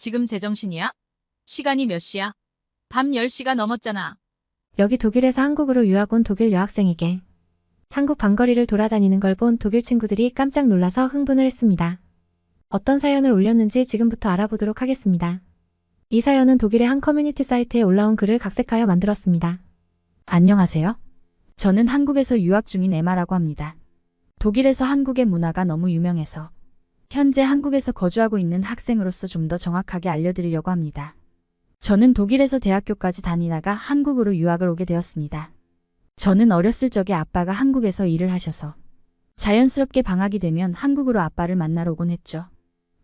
지금 제정신이야? 시간이 몇 시야? 밤 10시가 넘었잖아. 여기 독일에서 한국으로 유학 온 독일 여학생에게 한국 방거리를 돌아다니는 걸 본 독일 친구들이 깜짝 놀라서 흥분을 했습니다. 어떤 사연을 올렸는지 지금부터 알아보도록 하겠습니다. 이 사연은 독일의 한 커뮤니티 사이트에 올라온 글을 각색하여 만들었습니다. 안녕하세요. 저는 한국에서 유학 중인 에마라고 합니다. 독일에서 한국의 문화가 너무 유명해서 현재 한국에서 거주하고 있는 학생으로서 좀 더 정확하게 알려드리려고 합니다. 저는 독일에서 대학교까지 다니다가 한국으로 유학을 오게 되었습니다. 저는 어렸을 적에 아빠가 한국에서 일을 하셔서 자연스럽게 방학이 되면 한국으로 아빠를 만나러 오곤 했죠.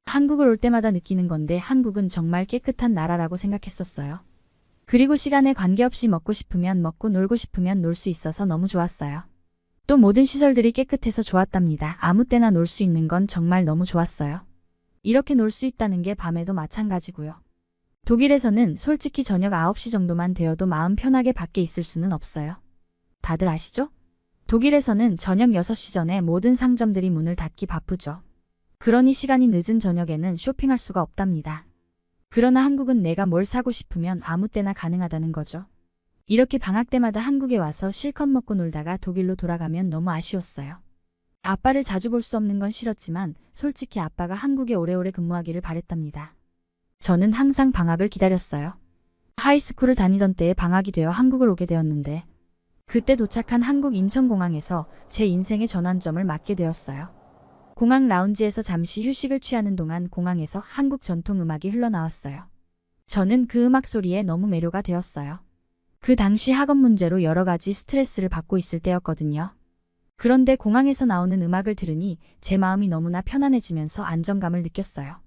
한국을 올 때마다 느끼는 건데 한국은 정말 깨끗한 나라라고 생각했었어요. 그리고 시간에 관계없이 먹고 싶으면 먹고 놀고 싶으면 놀 수 있어서 너무 좋았어요. 또 모든 시설들이 깨끗해서 좋았답니다. 아무 때나 놀 수 있는 건 정말 너무 좋았어요. 이렇게 놀 수 있다는 게 밤에도 마찬가지고요. 독일에서는 솔직히 저녁 9시 정도만 되어도 마음 편하게 밖에 있을 수는 없어요. 다들 아시죠? 독일에서는 저녁 6시 전에 모든 상점들이 문을 닫기 바쁘죠. 그러니 시간이 늦은 저녁에는 쇼핑할 수가 없답니다. 그러나 한국은 내가 뭘 사고 싶으면 아무 때나 가능하다는 거죠. 이렇게 방학 때마다 한국에 와서 실컷 먹고 놀다가 독일로 돌아가면 너무 아쉬웠어요. 아빠를 자주 볼 수 없는 건 싫었지만 솔직히 아빠가 한국에 오래오래 근무하기를 바랬답니다. 저는 항상 방학을 기다렸어요. 하이스쿨을 다니던 때에 방학이 되어 한국을 오게 되었는데 그때 도착한 한국 인천공항에서 제 인생의 전환점을 맞게 되었어요. 공항 라운지에서 잠시 휴식을 취하는 동안 공항에서 한국 전통 음악이 흘러나왔어요. 저는 그 음악 소리에 너무 매료가 되었어요. 그 당시 학업 문제로 여러 가지 스트레스를 받고 있을 때였거든요. 그런데 공항에서 나오는 음악을 들으니 제 마음이 너무나 편안해지면서 안정감을 느꼈어요.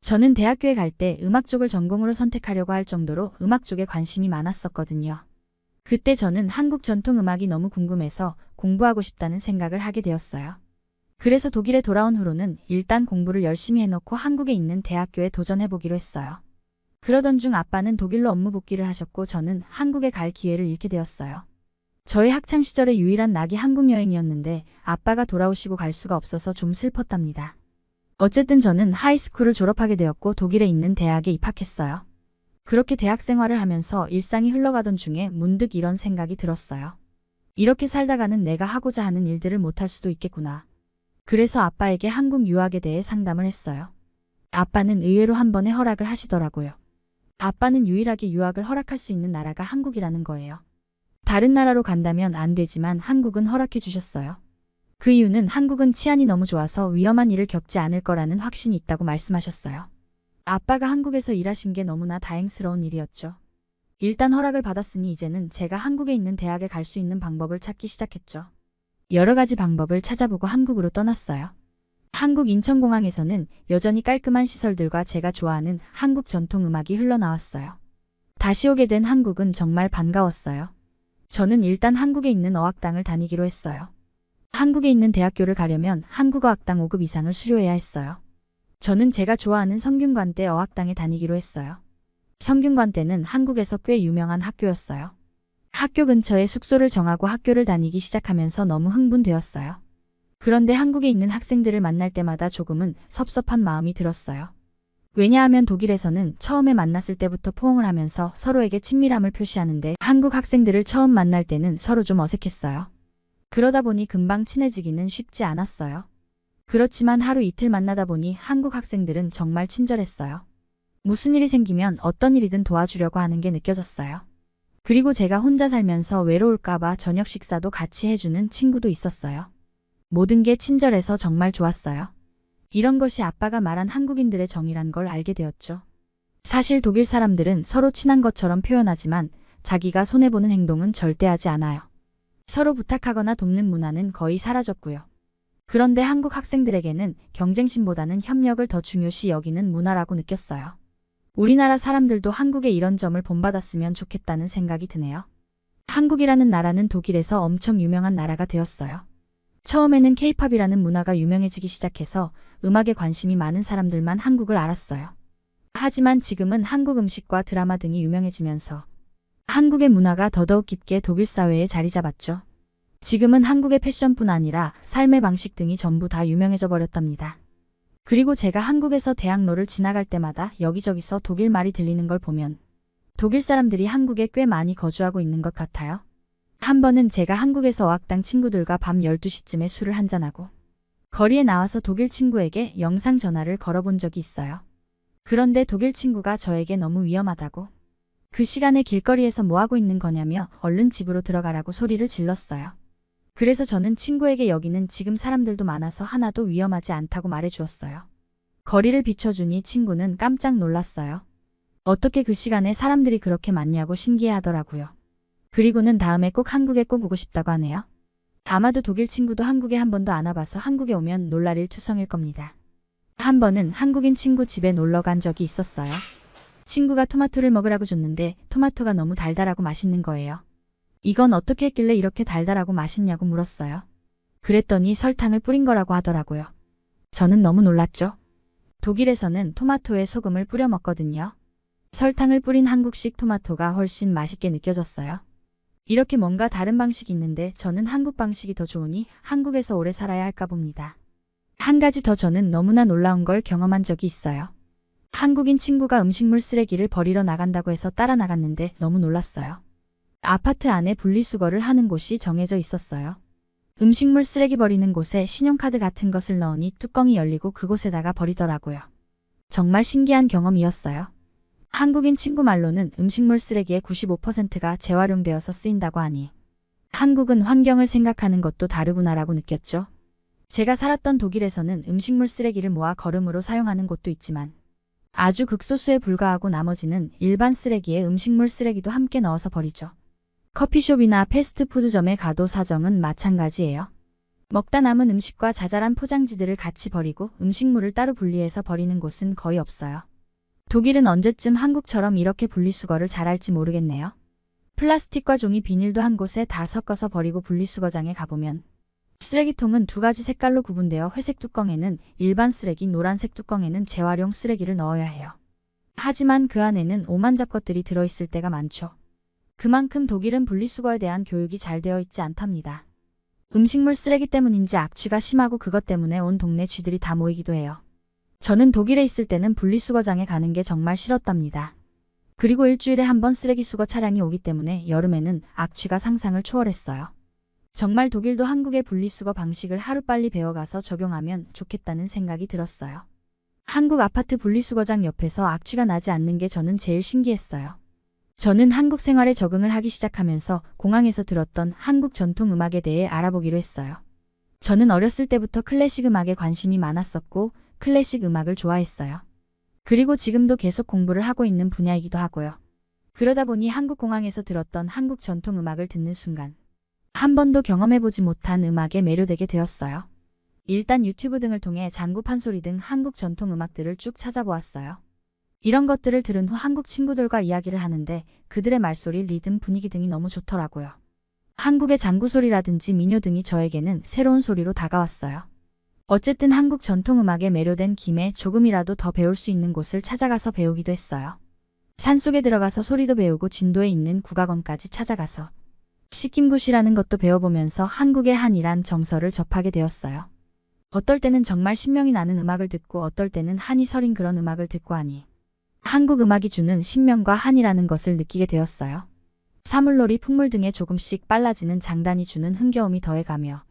저는 대학교에 갈 때 음악 쪽을 전공으로 선택하려고 할 정도로 음악 쪽에 관심이 많았었거든요. 그때 저는 한국 전통 음악이 너무 궁금해서 공부하고 싶다는 생각을 하게 되었어요. 그래서 독일에 돌아온 후로는 일단 공부를 열심히 해놓고 한국에 있는 대학교에 도전해보기로 했어요. 그러던 중 아빠는 독일로 업무 복귀를 하셨고 저는 한국에 갈 기회를 잃게 되었어요. 저의 학창 시절의 유일한 낙이 한국 여행이었는데 아빠가 돌아오시고 갈 수가 없어서 좀 슬펐답니다. 어쨌든 저는 하이스쿨을 졸업하게 되었고 독일에 있는 대학에 입학했어요. 그렇게 대학 생활을 하면서 일상이 흘러가던 중에 문득 이런 생각이 들었어요. 이렇게 살다가는 내가 하고자 하는 일들을 못할 수도 있겠구나. 그래서 아빠에게 한국 유학에 대해 상담을 했어요. 아빠는 의외로 한 번에 허락을 하시더라고요. 아빠는 유일하게 유학을 허락할 수 있는 나라가 한국이라는 거예요. 다른 나라로 간다면 안 되지만 한국은 허락해 주셨어요. 그 이유는 한국은 치안이 너무 좋아서 위험한 일을 겪지 않을 거라는 확신이 있다고 말씀하셨어요. 아빠가 한국에서 일하신 게 너무나 다행스러운 일이었죠. 일단 허락을 받았으니 이제는 제가 한국에 있는 대학에 갈 수 있는 방법을 찾기 시작했죠. 여러 가지 방법을 찾아보고 한국으로 떠났어요. 한국 인천공항에서는 여전히 깔끔한 시설들과 제가 좋아하는 한국 전통 음악이 흘러나왔어요. 다시 오게 된 한국은 정말 반가웠어요. 저는 일단 한국에 있는 어학당을 다니기로 했어요. 한국에 있는 대학교를 가려면 한국어 학당 5급 이상을 수료해야 했어요. 저는 제가 좋아하는 성균관대 어학당에 다니기로 했어요. 성균관대는 한국에서 꽤 유명한 학교였어요. 학교 근처에 숙소를 정하고 학교를 다니기 시작하면서 너무 흥분되었어요. 그런데 한국에 있는 학생들을 만날 때마다 조금은 섭섭한 마음이 들었어요. 왜냐하면 독일에서는 처음에 만났을 때부터 포옹을 하면서 서로에게 친밀함을 표시하는데 한국 학생들을 처음 만날 때는 서로 좀 어색했어요. 그러다 보니 금방 친해지기는 쉽지 않았어요. 그렇지만 하루 이틀 만나다 보니 한국 학생들은 정말 친절했어요. 무슨 일이 생기면 어떤 일이든 도와주려고 하는 게 느껴졌어요. 그리고 제가 혼자 살면서 외로울까봐 저녁 식사도 같이 해주는 친구도 있었어요. 모든 게 친절해서 정말 좋았어요. 이런 것이 아빠가 말한 한국인들의 정이란 걸 알게 되었죠. 사실 독일 사람들은 서로 친한 것처럼 표현하지만 자기가 손해보는 행동은 절대 하지 않아요. 서로 부탁하거나 돕는 문화는 거의 사라졌고요. 그런데 한국 학생들에게는 경쟁심보다는 협력을 더 중요시 여기는 문화라고 느꼈어요. 우리나라 사람들도 한국에 이런 점을 본받았으면 좋겠다는 생각이 드네요. 한국이라는 나라는 독일에서 엄청 유명한 나라가 되었어요. 처음에는 케이팝이라는 문화가 유명해지기 시작해서 음악에 관심이 많은 사람들만 한국을 알았어요. 하지만 지금은 한국 음식과 드라마 등이 유명해지면서 한국의 문화가 더더욱 깊게 독일 사회에 자리 잡았죠. 지금은 한국의 패션뿐 아니라 삶의 방식 등이 전부 다 유명해져 버렸답니다. 그리고 제가 한국에서 대학로를 지나갈 때마다 여기저기서 독일 말이 들리는 걸 보면 독일 사람들이 한국에 꽤 많이 거주하고 있는 것 같아요. 한 번은 제가 한국에서 어학당 친구들과 밤 12시쯤에 술을 한잔하고 거리에 나와서 독일 친구에게 영상 전화를 걸어본 적이 있어요. 그런데 독일 친구가 저에게 너무 위험하다고 그 시간에 길거리에서 뭐하고 있는 거냐며 얼른 집으로 들어가라고 소리를 질렀어요. 그래서 저는 친구에게 여기는 지금 사람들도 많아서 하나도 위험하지 않다고 말해 주었어요. 거리를 비춰주니 친구는 깜짝 놀랐어요. 어떻게 그 시간에 사람들이 그렇게 많냐고 신기해 하더라고요. 그리고는 다음에 꼭 한국에 꼭 오고 싶다고 하네요. 아마도 독일 친구도 한국에 한 번도 안 와봐서 한국에 오면 놀랄 일 투성일 겁니다. 한 번은 한국인 친구 집에 놀러 간 적이 있었어요. 친구가 토마토를 먹으라고 줬는데 토마토가 너무 달달하고 맛있는 거예요. 이건 어떻게 했길래 이렇게 달달하고 맛있냐고 물었어요. 그랬더니 설탕을 뿌린 거라고 하더라고요. 저는 너무 놀랐죠. 독일에서는 토마토에 소금을 뿌려 먹거든요. 설탕을 뿌린 한국식 토마토가 훨씬 맛있게 느껴졌어요. 이렇게 뭔가 다른 방식이 있는데 저는 한국 방식이 더 좋으니 한국에서 오래 살아야 할까 봅니다. 한 가지 더 저는 너무나 놀라운 걸 경험한 적이 있어요. 한국인 친구가 음식물 쓰레기를 버리러 나간다고 해서 따라 나갔는데 너무 놀랐어요. 아파트 안에 분리수거를 하는 곳이 정해져 있었어요. 음식물 쓰레기 버리는 곳에 신용카드 같은 것을 넣으니 뚜껑이 열리고 그곳에다가 버리더라고요. 정말 신기한 경험이었어요. 한국인 친구 말로는 음식물 쓰레기의 95%가 재활용되어서 쓰인다고 하니 한국은 환경을 생각하는 것도 다르구나라고 느꼈죠. 제가 살았던 독일에서는 음식물 쓰레기를 모아 거름으로 사용하는 곳도 있지만 아주 극소수에 불과하고 나머지는 일반 쓰레기에 음식물 쓰레기도 함께 넣어서 버리죠. 커피숍이나 패스트푸드점에 가도 사정은 마찬가지예요. 먹다 남은 음식과 자잘한 포장지들을 같이 버리고 음식물을 따로 분리해서 버리는 곳은 거의 없어요. 독일은 언제쯤 한국처럼 이렇게 분리수거를 잘할지 모르겠네요. 플라스틱과 종이 비닐도 한 곳에 다 섞어서 버리고 분리수거장에 가보면 쓰레기통은 두 가지 색깔로 구분되어 회색 뚜껑에는 일반 쓰레기, 노란색 뚜껑에는 재활용 쓰레기를 넣어야 해요. 하지만 그 안에는 오만 잡것들이 들어있을 때가 많죠. 그만큼 독일은 분리수거에 대한 교육이 잘 되어 있지 않답니다. 음식물 쓰레기 때문인지 악취가 심하고 그것 때문에 온 동네 쥐들이 다 모이기도 해요. 저는 독일에 있을 때는 분리수거장에 가는 게 정말 싫었답니다. 그리고 일주일에 한 번 쓰레기 수거 차량이 오기 때문에 여름에는 악취가 상상을 초월했어요. 정말 독일도 한국의 분리수거 방식을 하루빨리 배워가서 적용하면 좋겠다는 생각이 들었어요. 한국 아파트 분리수거장 옆에서 악취가 나지 않는 게 저는 제일 신기했어요. 저는 한국 생활에 적응을 하기 시작하면서 공항에서 들었던 한국 전통 음악에 대해 알아보기로 했어요. 저는 어렸을 때부터 클래식 음악에 관심이 많았었고 클래식 음악을 좋아했어요. 그리고 지금도 계속 공부를 하고 있는 분야이기도 하고요. 그러다 보니 한국 공항에서 들었던 한국 전통 음악을 듣는 순간 한 번도 경험해보지 못한 음악에 매료되게 되었어요. 일단 유튜브 등을 통해 장구 판소리 등 한국 전통 음악들을 쭉 찾아보았어요. 이런 것들을 들은 후 한국 친구들과 이야기를 하는데 그들의 말소리, 리듬, 분위기 등이 너무 좋더라고요. 한국의 장구 소리라든지 민요 등이 저에게는 새로운 소리로 다가왔어요. 어쨌든 한국 전통음악에 매료된 김에 조금이라도 더 배울 수 있는 곳을 찾아가서 배우기도 했어요. 산속에 들어가서 소리도 배우고 진도에 있는 국악원까지 찾아가서 식김굿이라는 것도 배워보면서 한국의 한이란 정서를 접하게 되었어요. 어떨 때는 정말 신명이 나는 음악을 듣고 어떨 때는 한이 서린 그런 음악을 듣고 하니 한국 음악이 주는 신명과 한이라는 것을 느끼게 되었어요. 사물놀이, 풍물 등에 조금씩 빨라지는 장단이 주는 흥겨움이 더해가며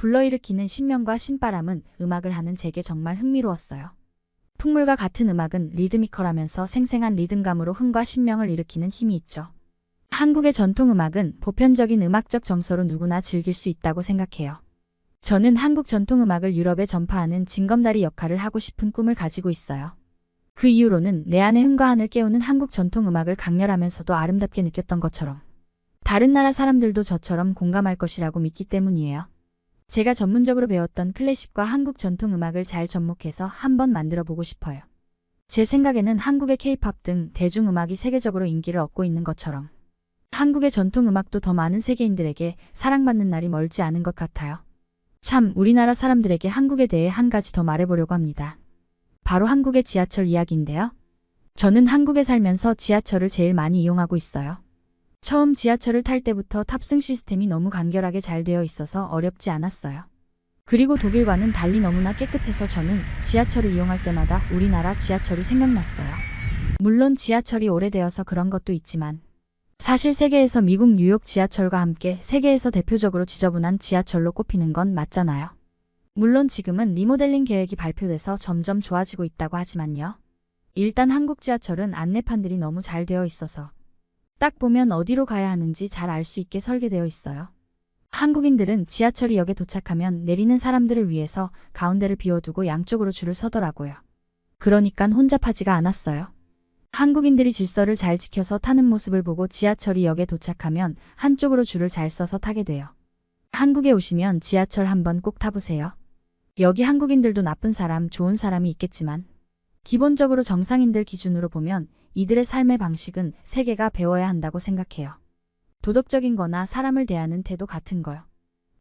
불러일으키는 신명과 신바람은 음악을 하는 제게 정말 흥미로웠어요. 풍물과 같은 음악은 리드미컬하면서 생생한 리듬감으로 흥과 신명을 일으키는 힘이 있죠. 한국의 전통음악은 보편적인 음악적 정서로 누구나 즐길 수 있다고 생각해요. 저는 한국 전통음악을 유럽에 전파하는 징검다리 역할을 하고 싶은 꿈을 가지고 있어요. 그 이후로는 내 안의 흥과 한을 깨우는 한국 전통음악을 강렬하면서도 아름답게 느꼈던 것처럼 다른 나라 사람들도 저처럼 공감할 것이라고 믿기 때문이에요. 제가 전문적으로 배웠던 클래식과 한국 전통음악을 잘 접목해서 한번 만들어 보고 싶어요. 제 생각에는 한국의 케이팝 등 대중음악이 세계적으로 인기를 얻고 있는 것처럼 한국의 전통음악도 더 많은 세계인들에게 사랑받는 날이 멀지 않은 것 같아요. 참 우리나라 사람들에게 한국에 대해 한 가지 더 말해보려고 합니다. 바로 한국의 지하철 이야기인데요. 저는 한국에 살면서 지하철을 제일 많이 이용하고 있어요. 처음 지하철을 탈 때부터 탑승 시스템이 너무 간결하게 잘 되어 있어서 어렵지 않았어요. 그리고 독일과는 달리 너무나 깨끗해서 저는 지하철을 이용할 때마다 우리나라 지하철이 생각났어요. 물론 지하철이 오래되어서 그런 것도 있지만 사실 세계에서 미국 뉴욕 지하철과 함께 세계에서 대표적으로 지저분한 지하철로 꼽히는 건 맞잖아요. 물론 지금은 리모델링 계획이 발표돼서 점점 좋아지고 있다고 하지만요. 일단 한국 지하철은 안내판들이 너무 잘 되어 있어서 딱 보면 어디로 가야 하는지 잘 알 수 있게 설계되어 있어요. 한국인들은 지하철이 역에 도착하면 내리는 사람들을 위해서 가운데를 비워두고 양쪽으로 줄을 서더라고요. 그러니깐 혼잡하지가 않았어요. 한국인들이 질서를 잘 지켜서 타는 모습을 보고 지하철이 역에 도착하면 한쪽으로 줄을 잘 서서 타게 돼요. 한국에 오시면 지하철 한번 꼭 타보세요. 여기 한국인들도 나쁜 사람, 좋은 사람이 있겠지만 기본적으로 정상인들 기준으로 보면 이들의 삶의 방식은 세계가 배워야 한다고 생각해요. 도덕적인 거나 사람을 대하는 태도 같은 거요.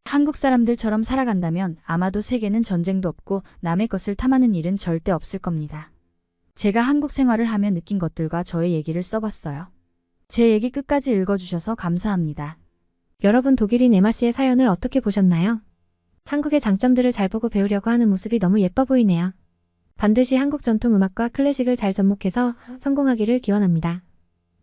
한국 사람들처럼 살아간다면 아마도 세계는 전쟁도 없고 남의 것을 탐하는 일은 절대 없을 겁니다. 제가 한국 생활을 하며 느낀 것들과 저의 얘기를 써봤어요. 제 얘기 끝까지 읽어주셔서 감사합니다. 여러분 독일인 에마 씨의 사연을 어떻게 보셨나요? 한국의 장점들을 잘 보고 배우려고 하는 모습이 너무 예뻐 보이네요. 반드시 한국 전통 음악과 클래식을 잘 접목해서 성공하기를 기원합니다.